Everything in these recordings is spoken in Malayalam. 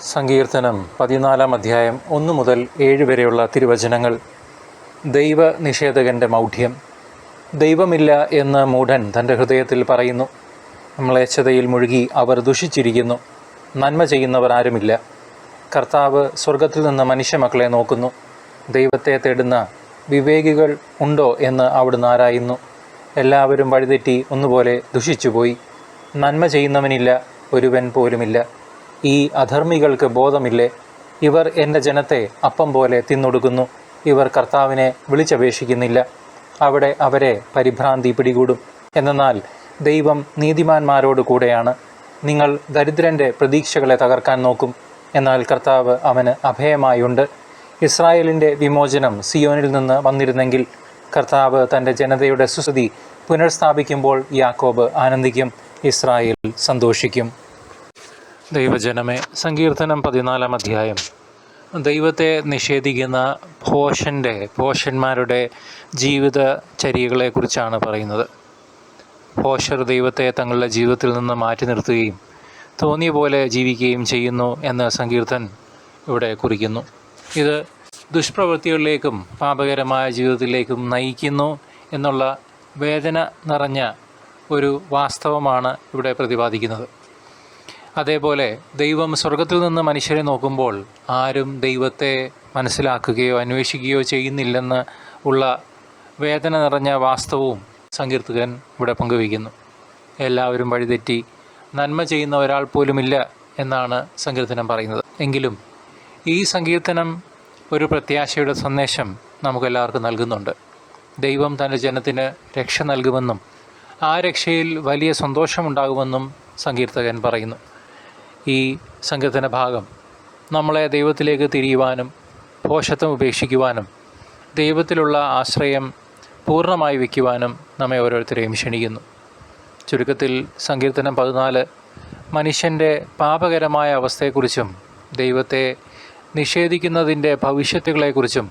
സങ്കീർത്തനം പതിനാലാം അധ്യായം ഒന്ന് മുതൽ ഏഴ് വരെയുള്ള തിരുവചനങ്ങൾ. ദൈവ നിഷേധകന്റെ മൗഢ്യം. ദൈവമില്ല എന്ന് മൂഢൻ തന്റെ ഹൃദയത്തിൽ പറയുന്നു. മ്ലേച്ഛതയിൽ മുഴുകി അവർ ദുഷിച്ചിരിക്കുന്നു. നന്മ ചെയ്യുന്നവർ ആരുമില്ല. കർത്താവ് സ്വർഗത്തിൽ നിന്ന് മനുഷ്യമക്കളെ നോക്കുന്നു. ദൈവത്തെ തേടുന്ന വിവേകികൾ ഉണ്ടോ എന്ന് അവിടുന്ന് ആരായുന്നു. എല്ലാവരും വഴിതെറ്റി ഒന്നുപോലെ ദുഷിച്ചുപോയി. നന്മ ചെയ്യുന്നവനില്ല ഒരുവൻ പോലുമില്ല. ഈ അധർമ്മികൾക്ക് ബോധമില്ലേ? ഇവർ എന്റെ ജനത്തെ അപ്പം പോലെ തിന്നൊടുക്കുന്നു. ഇവർ കർത്താവിനെ വിളിച്ചപേക്ഷിക്കുന്നില്ല. അവിടെ അവരെ പരിഭ്രാന്തി പിടികൂടും. എന്നാൽ ദൈവം നീതിമാന്മാരോട് കൂടെയാണ്. നിങ്ങൾ ദരിദ്രന്റെ പ്രതീക്ഷകളെ തകർക്കാൻ നോക്കും. എന്നാൽ കർത്താവ് അവന് അഭയമായുണ്ട്. ഇസ്രായേലിന്റെ വിമോചനം സിയോനിൽ നിന്ന് വന്നിരുന്നെങ്കിൽ കർത്താവ് തന്റെ ജനതയുടെ സുസ്ഥിതി പുനഃസ്ഥാപിക്കുമ്പോൾ യാക്കോബ് ആനന്ദിക്കും ഇസ്രായേൽ സന്തോഷിക്കും. ദൈവജനമേ സങ്കീർത്തനം പതിനാലാം അധ്യായം. ദൈവത്തെ നിഷേധിക്കുന്ന ഭോഷന്റെ ജീവിത ചര്യകളെക്കുറിച്ചാണ് പറയുന്നത്. ഭോഷർ ദൈവത്തെ തങ്ങളുടെ ജീവിതത്തിൽ നിന്ന് മാറ്റി നിർത്തുകയും തോന്നിയ പോലെ ജീവിക്കുകയും ചെയ്യുന്നു എന്ന് സങ്കീർത്തൻ ഇവിടെ കുറിക്കുന്നു. ഇത് ദുഷ്പ്രവൃത്തികളിലേക്കും പാപകരമായ ജീവിതത്തിലേക്കും നയിക്കുന്നു എന്നുള്ള വേദന നിറഞ്ഞ ഒരു വാസ്തവമാണ് ഇവിടെ പ്രതിപാദിക്കുന്നത്. അതേപോലെ ദൈവം സ്വർഗത്തിൽ നിന്ന് മനുഷ്യരെ നോക്കുമ്പോൾ ആരും ദൈവത്തെ മനസ്സിലാക്കുകയോ അന്വേഷിക്കുകയോ ചെയ്യുന്നില്ലെന്ന് ഉള്ള വേദന നിറഞ്ഞ വാസ്തവവും സങ്കീർത്തകൻ ഇവിടെ പങ്കുവയ്ക്കുന്നു. എല്ലാവരും വഴിതെറ്റി നന്മ ചെയ്യുന്ന ഒരാൾ പോലുമില്ല എന്നാണ് സങ്കീർത്തനം പറയുന്നത്. എങ്കിലും ഈ സങ്കീർത്തനം ഒരു പ്രത്യാശയുടെ സന്ദേശം നമുക്കെല്ലാവർക്കും നൽകുന്നുണ്ട്. ദൈവം തന്റെ ജനത്തിന് രക്ഷ നൽകുമെന്നും ആ രക്ഷയിൽ വലിയ സന്തോഷമുണ്ടാകുമെന്നും സങ്കീർത്തകൻ പറയുന്നു. ഈ സംഘത്തിന് ഭാഗം. നമ്മളെ ദൈവത്തിലേക്ക് തിരിയുവാനും പോഷത്വം ഉപേക്ഷിക്കുവാനും ദൈവത്തിലുള്ള ആശ്രയം പൂർണമായി വയ്ക്കുവാനും നമ്മെ ഓരോരുത്തരെയും ക്ഷണിക്കുന്നു. ചുരുക്കത്തിൽ സങ്കീർത്തനം പതിനാല് മനുഷ്യന്റെ പാപകരമായ അവസ്ഥയെക്കുറിച്ചും ദൈവത്തെ നിഷേധിക്കുന്നതിന്റെ ഭവിഷ്യത്തുകളെക്കുറിച്ചും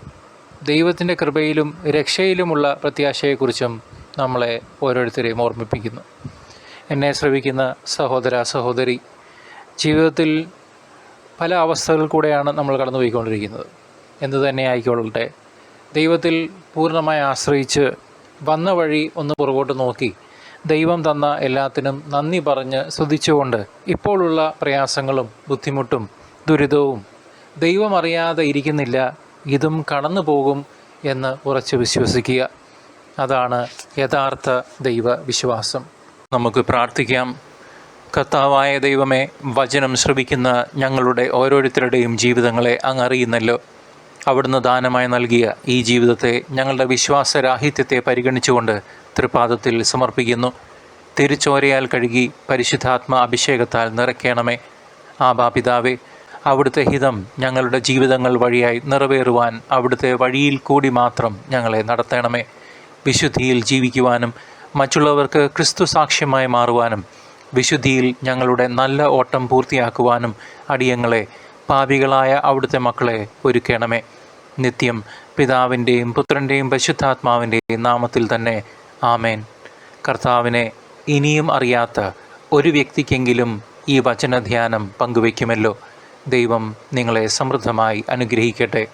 ദൈവത്തിന്റെ കൃപയിലും രക്ഷയിലുമുള്ള പ്രത്യാശയെക്കുറിച്ചും നമ്മളെ ഓരോരുത്തരെയും ഓർമ്മിപ്പിക്കുന്നു. എന്നെ ശ്രവിക്കുന്ന സഹോദര സഹോദരി ജീവിതത്തിൽ പല അവസ്ഥകളിൽ കൂടെയാണ് നമ്മൾ കടന്നുപോയിക്കൊണ്ടിരിക്കുന്നത്. എന്തു തന്നെ ആയിക്കൊള്ളട്ടെ. ദൈവത്തിൽ പൂർണമായി ആശ്രയിച്ച് വന്ന വഴി ഒന്ന് പുറകോട്ട് നോക്കി ദൈവം തന്ന എല്ലാത്തിനും നന്ദി പറഞ്ഞ് സ്തുതിച്ചുകൊണ്ട് ഇപ്പോഴുള്ള പ്രയാസങ്ങളും ബുദ്ധിമുട്ടും ദുരിതവും ദൈവം അറിയാതെ ഇരിക്കുന്നില്ല ഇതും കടന്നു പോകും എന്ന് ഉറച്ച് വിശ്വസിക്കുക. അതാണ് യഥാർത്ഥ ദൈവ വിശ്വാസം നമുക്ക് പ്രാർത്ഥിക്കാം. കർത്താവായ ദൈവമേ വചനം ശ്രവിക്കുന്ന ഞങ്ങളുടെ ഓരോരുത്തരുടെയും ജീവിതങ്ങളെ അങ്ങ് അറിയുന്നല്ലോ. അവിടുന്ന് ദാനമായി നൽകിയ ഈ ജീവിതത്തെ ഞങ്ങളുടെ വിശ്വാസരാഹിത്യത്തെ പരിഗണിച്ചുകൊണ്ട് തൃപാദത്തിൽ സമർപ്പിക്കുന്നു. തിരിച്ചോരയാൽ കഴുകി പരിശുദ്ധാത്മ അഭിഷേകത്താൽ നിറയ്ക്കണമേ. ആബാപിതാവേ അവിടുത്തെ ഹിതം ഞങ്ങളുടെ ജീവിതങ്ങൾ വഴിയായി നിറവേറുവാൻ അവിടുത്തെ വഴിയിൽ കൂടി മാത്രം ഞങ്ങളെ നടത്തണമേ. വിശുദ്ധിയിൽ ജീവിക്കുവാനും മറ്റുള്ളവർക്ക് ക്രിസ്തു സാക്ഷ്യമായി മാറുവാനും വിശുദ്ധിയിൽ ഞങ്ങളുടെ നല്ല ഓട്ടം പൂർത്തിയാക്കുവാനും അടിയങ്ങളെ പാപികളായ അവിടുത്തെ മക്കളെ ഒരുക്കണമേ. നിത്യം പിതാവിന്റെയും പുത്രന്റെയും പരിശുദ്ധാത്മാവിന്റെയും നാമത്തിൽ തന്നെ ആമേൻ. കർത്താവിനെ ഇനിയും അറിയാത്ത ഒരു വ്യക്തിക്കെങ്കിലും ഈ വചനധ്യാനം പങ്കുവയ്ക്കുമല്ലോ. ദൈവം നിങ്ങളെ സമൃദ്ധമായി അനുഗ്രഹിക്കട്ടെ.